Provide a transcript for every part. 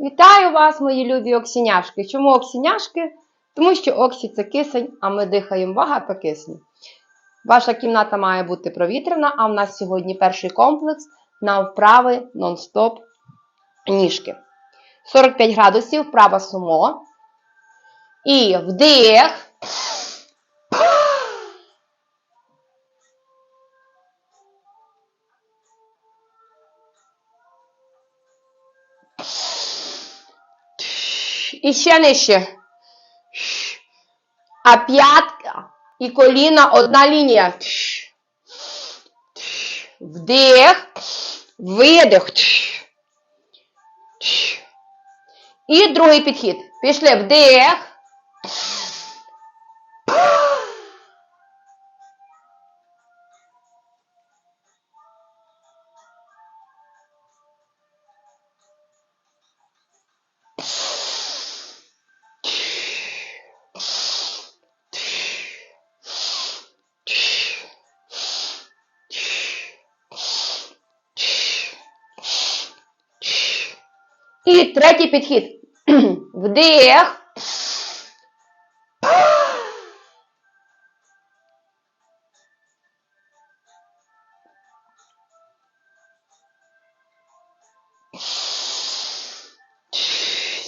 Вітаю вас, мої любі оксіняшки. Чому оксіняшки? Тому що оксі це кисень, а ми дихаємо багато кисню. Ваша кімната має бути провітряна, а в нас сьогодні перший комплекс на вправи нон-стоп ніжки. 45 градусів, вправа сумо. І вдих. І ще. А п'ятка і коліна одна лінія. Вдих, видих. І другий підхід. Пішли вдих. І третій підхід. Вдих.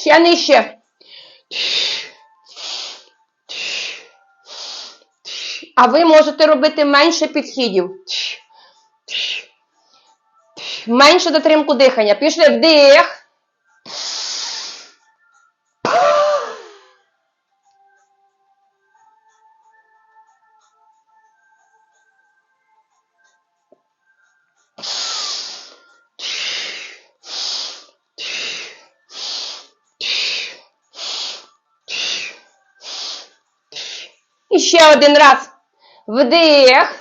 Ще нижче. А ви можете робити менше підхідів. Менше дотримку дихання. Пішли вдих. Ще один раз. Вдих.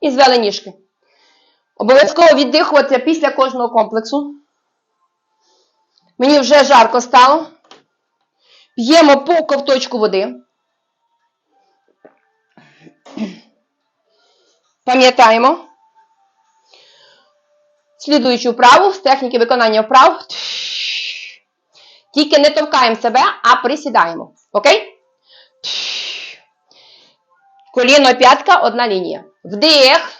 І звели ніжки. Обов'язково віддихувати після кожного комплексу. Мені вже жарко стало. П'ємо по ковточку води. Пам'ятаємо. Слідуючу вправу з техніки виконання вправ. Тільки не товкаємо себе, а присідаємо. Окей? Коліно п'ятка, одна лінія. Вдих.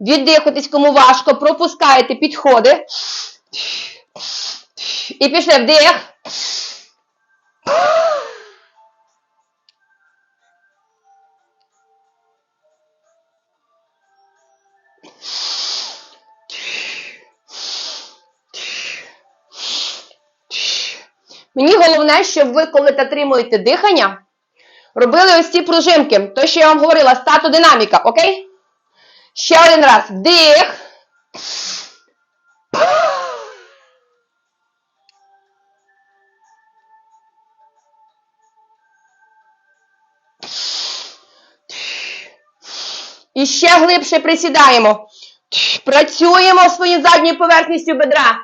Віддихатись, кому важко, пропускаєте підходи. І пішли вдих. Мені головне, щоб ви, коли затримуєте дихання, робили ось ці пружинки. То, що я вам говорила, статодинаміка, окей? Ще один раз. Вдих. І ще глибше присідаємо. Працюємо своєю задньою поверхністю бедра.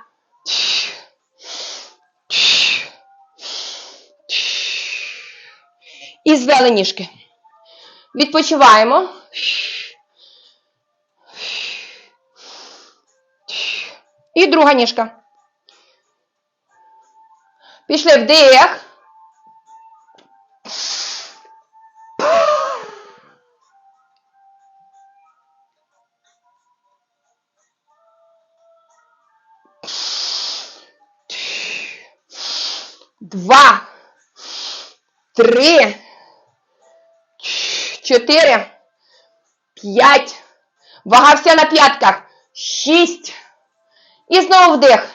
І звели ніжки. Відпочиваємо. І друга ніжка. Пішли вдих. Два. Три. Чотири. П'ять. Вага вся на п'ятках. Шість. І знову вдих.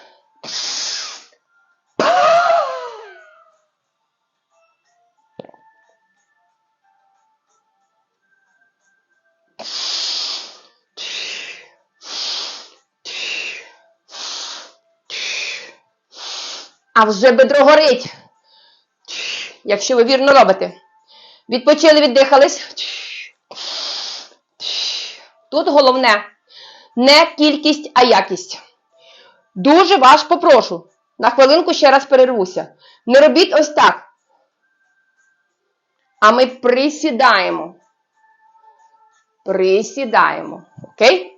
А вже бедро горить. Якщо ви вірно робите. Відпочили, віддихались. Тут головне не кількість, а якість. Дуже вас попрошу. На хвилинку ще раз перервуся. Не робіть ось так. А ми присідаємо. Присідаємо. Окей?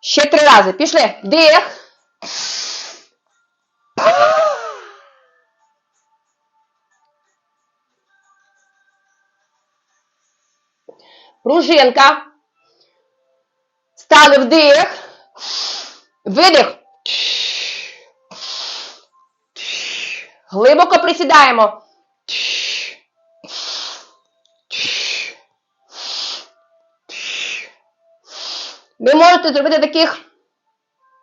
Ще три рази. Пішли. Дих. Пружинка. Стали вдих. Видих. Глибоко присідаємо. Ви можете зробити таких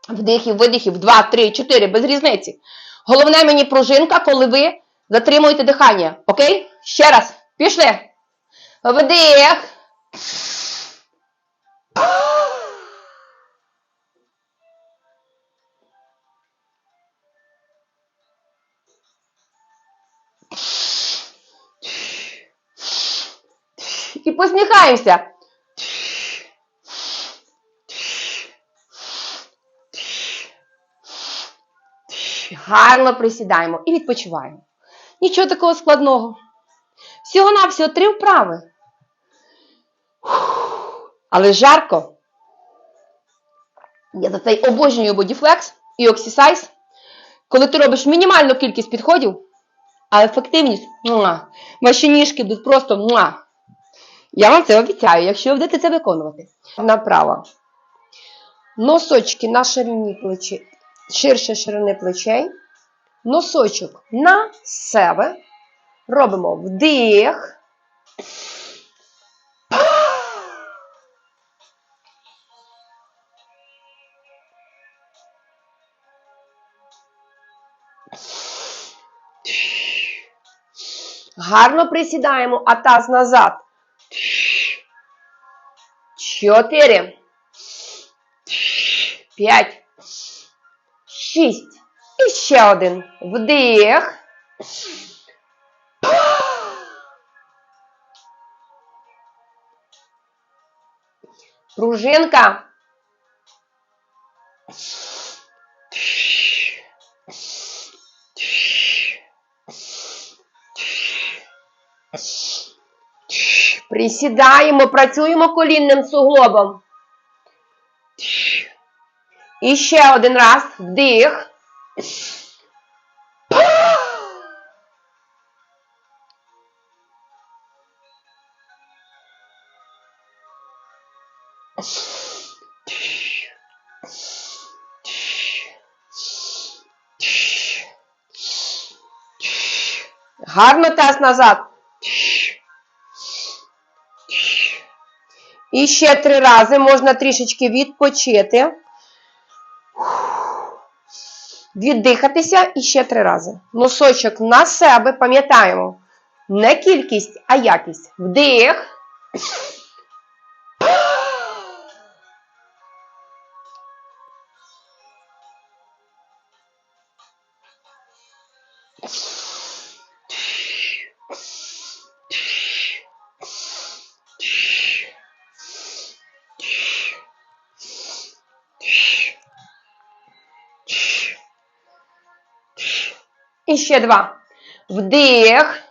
вдихів, видихів 2, 3, 4, без різниці. Головне мені пружинка, коли ви затримуєте дихання. Окей? Ще раз. Пішли. Вдих. І посміхаємося. Гарно присідаємо і відпочиваємо. Нічого такого складного. Всього-навсього три вправи. Але жарко. Я за цей обожнюю бодіфлекс і оксісайз. Коли ти робиш мінімальну кількість підходів, а ефективність муа, ваші будуть просто муа. Я вам це обіцяю, якщо ви будете це виконувати. Направо. Носочки на ширині плечі, ширше ширини плечей. Носочок на себе. Робимо вдих. Гарно присідаємо, а таз назад. Чотири. П'ять. Шість. І ще один. Вдих. Пружинка. Присідаємо, працюємо колінним суглобом. І ще один раз. Вдих. Гарно таз назад. І ще три рази можна трішечки відпочити. Віддихатися і ще три рази. Носочок на себе, пам'ятаємо. Не кількість, а якість. Вдих. І ще два. Вдих.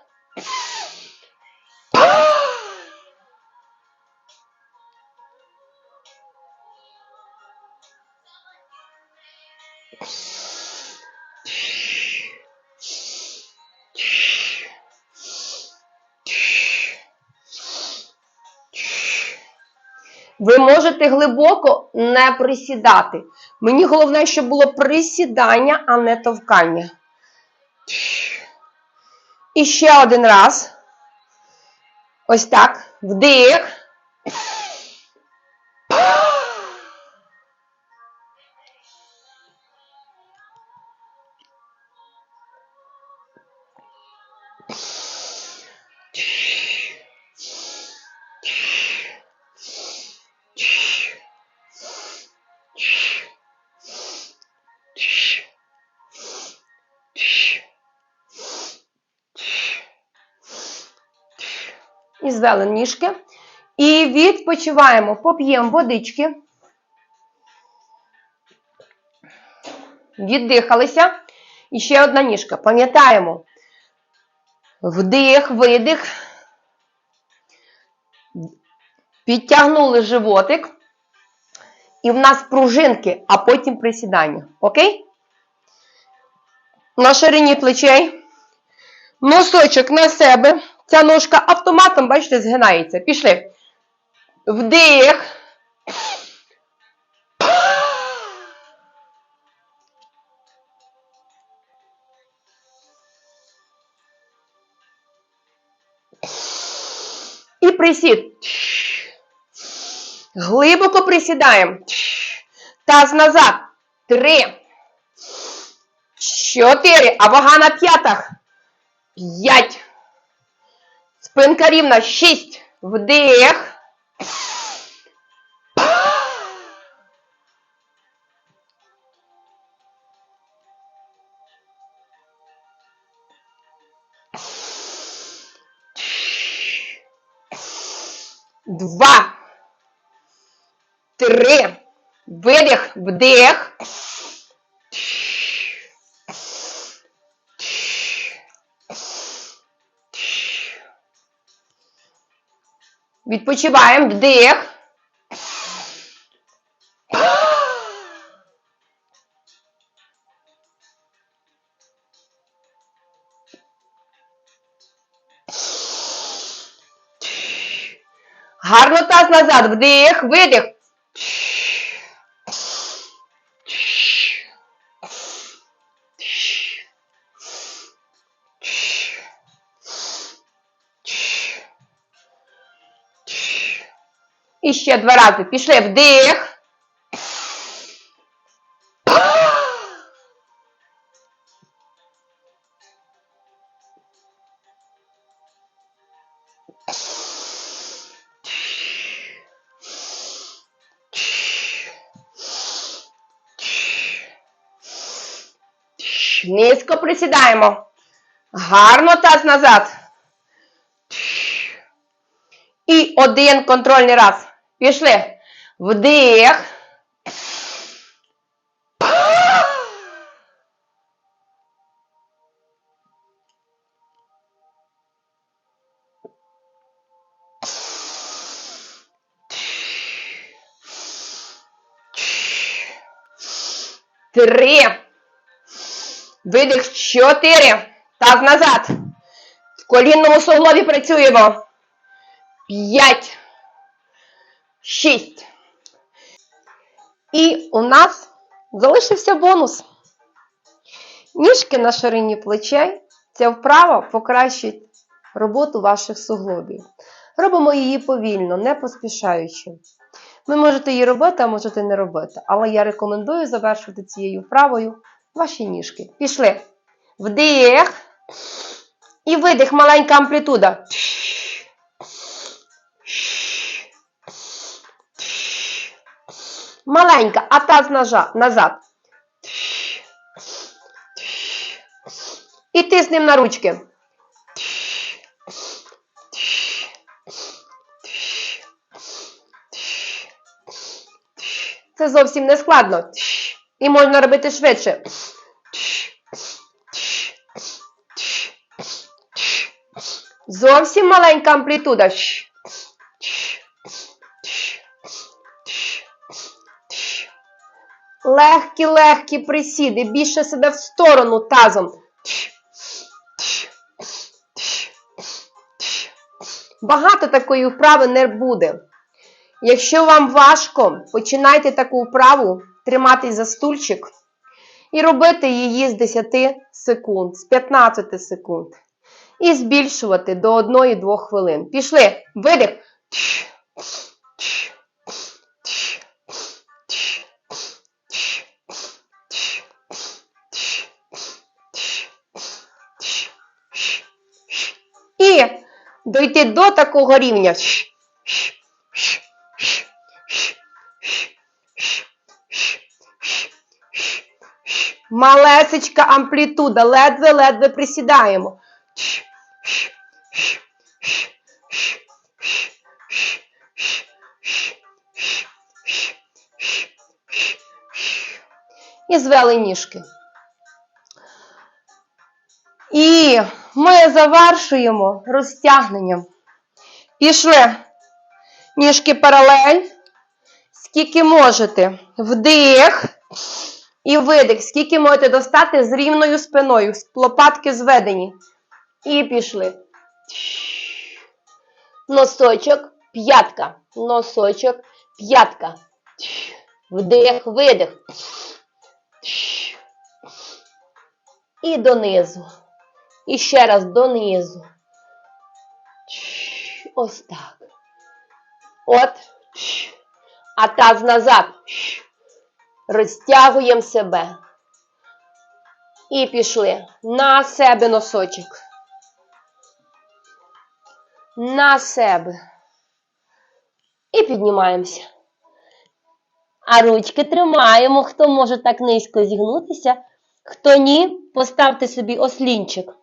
Ви можете глибоко не присідати. Мені головне, щоб було присідання, а не товкання. І ще один раз. Ось так. Вдих. І звели ніжки. І відпочиваємо. Поп'ємо водички. Віддихалися. І ще одна ніжка. Пам'ятаємо. Вдих, видих. Підтягнули животик. І в нас пружинки, а потім присідання. Окей? На ширині плечей. Носочок на себе. Ця ножка автоматом, бачите, згинається. Пішли. Вдих. І присід. Глибоко присідаємо. Таз назад. Три. Чотири. А вага на п'ятах. П'ять. Спинка рівна. Шість. Вдих. Два. Три. Видих. Вдих. Відпочиваємо. Вдих. Гарно таз назад. Вдих, видих. Ще два рази. Пішли вдих. Низько присідаємо. Гарно таз назад. І один контрольний раз. Пішли. Вдих. Три. Видих. Чотири. Таз назад. В колінному суглобі працюємо. П'ять. Шість. І у нас залишився бонус. Ніжки на ширині плечей. Ця вправа покращить роботу ваших суглобів. Робимо її повільно, не поспішаючи. Ви можете її робити, а можете не робити. Але я рекомендую завершити цією вправою ваші ніжки. Пішли. Вдих. І видих, маленька амплітуда. Маленька, а таз назад. І тиснемо на ручки. Це зовсім не складно. І можна робити швидше. Зовсім маленька амплітуда. Легкі-легкі присіди, більше себе в сторону тазом. Багато такої вправи не буде. Якщо вам важко, починайте таку вправу триматись за стульчик і робити її з 10 секунд, з 15 секунд. І збільшувати до 1-2 хвилин. Пішли. Видих. І дойти до такого рівня. Малесечка амплітуда, ледве-ледве присідаємо. І звели ніжки. І ми завершуємо розтягненням. Пішли. Ніжки паралель. Скільки можете. Вдих. І видих. Скільки можете достати з рівною спиною. Лопатки зведені. І пішли. Носочок, п'ятка. Носочок, п'ятка. Вдих, видих. І донизу. І ще раз донизу. Ось так. От. А таз назад. Розтягуємо себе. І пішли. На себе носочок. На себе. І піднімаємося. А ручки тримаємо. Хто може так низько зігнутися, хто ні, поставте собі ослінчик.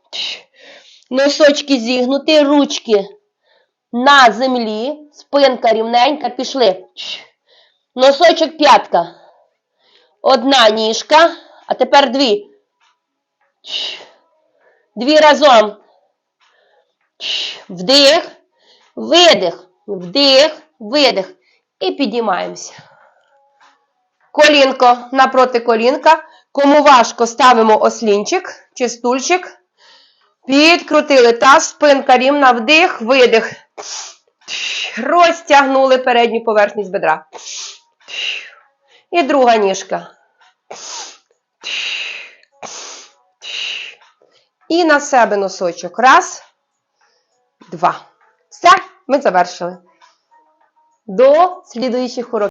Носочки зігнуті, ручки на землі, спинка рівненька, пішли. Носочок п'ятка. Одна ніжка, а тепер дві. Дві разом. Вдих, видих, вдих, видих. І піднімаємося. Колінко напроти колінка. Кому важко, ставимо ослінчик чи стульчик. Підкрутили таз, спинка рівна, вдих, видих. Розтягнули передню поверхність бедра. І друга ніжка. І на себе носочок. Раз, два. Все, ми завершили. До слідуючих уроків.